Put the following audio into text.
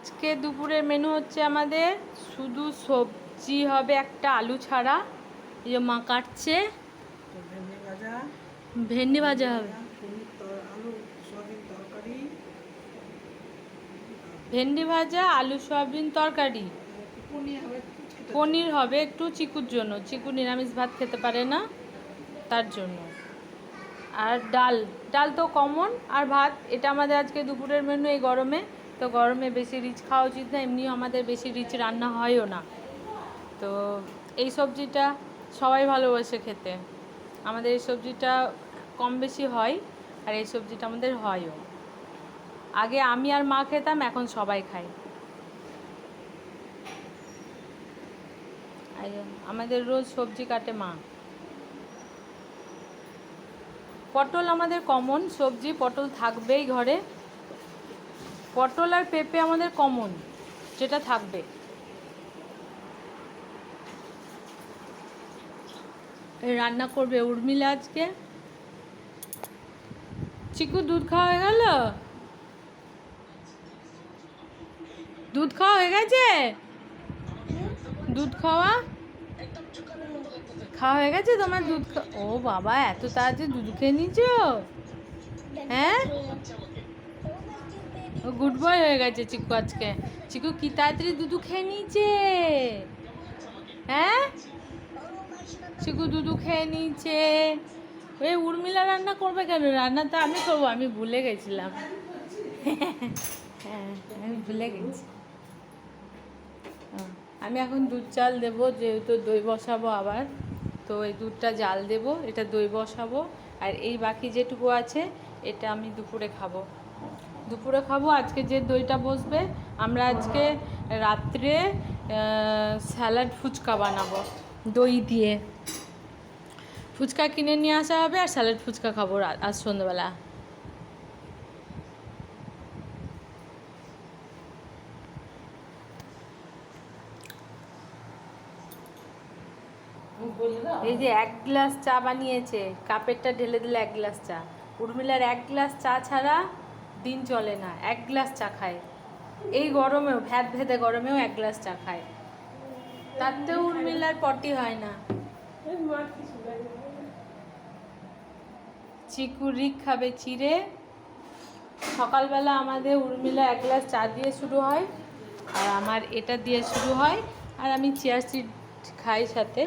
আজকে দুপুরের মেনু হচ্ছে আমাদের শুধু সবজি হবে একটা আলু ছাড়া। এই যে মা কাটছে। ভেন্ডি ভাজা। হবে। ভেন্ডি ভাজা আলু সয়াবিন তরকারি। পনির হবে পনির হবে একটু চিকুর জন্য। চিকু নিরামিষ ভাত খেতে পারে না তার জন্য। আর ডাল ডাল তো কমন আর ভাত এটা আমাদের আজকে দুপুরের মেনু এই গরমে। তো গরমে বেশি রিচ খাওয়া উচিত না, এমনিও আমাদের বেশি রিচ রান্না হয়ও না। তো এই সবজিটা সবাই ভালোবাসে খেতে। আমাদের এই সবজিটা কম বেশি হয় আর এই সবজিটা আমাদের হয়ও। আগে আমি আর মা খেতাম, এখন সবাই আর আমাদের রোজ সবজি কাটে মা। পটল আমাদের কমন, সবজি, পটল থাকবেই ঘরে। পটল আর পেঁপে আমাদের কমন যেটা থাকবে। রান্না করবে উর্মিলা আজকে। চিকু, দুধ খাওয়া হয়ে গেল? দুধ খাওয়া হয়ে গেছে? দুধ খাওয়া? খাওয়া হয়ে গেছে তোমার দুধ ও বাবা, এত তাড়াতাড়ি দুধ খেয়ে নিয়েছো? হ্যাঁ? ও গুড বয় হয়ে গেছে চিকু আজকে। চিকু কি তাড়াতাড়ি দুধু খেয়ে নিয়েছে? হ্যাঁ? চিকু দুধু খেয়ে নিয়েছে। ওই উর্মিলা রান্না করবে কেন? রান্না তো আমি করব, আমি ভুলে গেছিলাম। হ্যাঁ আমি ভুলে গেছি। আমি এখন দুধ চাল দেবো, যেহেতু দই বসাবো আবার, তো এই দুধটা জাল দেব, এটা দই বসাবো, আর এই বাকি যেটুকু আছে, এটা আমি দুপুরে খাব। দুপুরে খাব, আজকে যে দইটা বসবে, আমরা আজকে রাত্রে স্যালাড ফুচকা বানাবো, দই দিয়ে। ফুচকা কিনে নিয়ে আসা হবে আর স্যালাড ফুচকা খাব আজ সন্ধ্যেবেলা। এই যে এক গ্লাস চা বানিয়েছে, কাপেরটা ঢেলে দিলে এক গ্লাস চা। উর্মিলার এক গ্লাস চা ছাড়া দিন চলে না, এক গ্লাস চা খায়। এই গরমেও ভ্যাদ ভেদে গরমেও এক গ্লাস চা খায়। তাতেও উর্মিলার পটি হয় না। চিকু রিক খাবে চিড়ে। সকালবেলা আমাদের উর্মিলা এক গ্লাস চা দিয়ে শুরু হয়। আর আমার এটা দিয়ে শুরু হয়। আর আমি চেয়ার সিট খাই সাথে।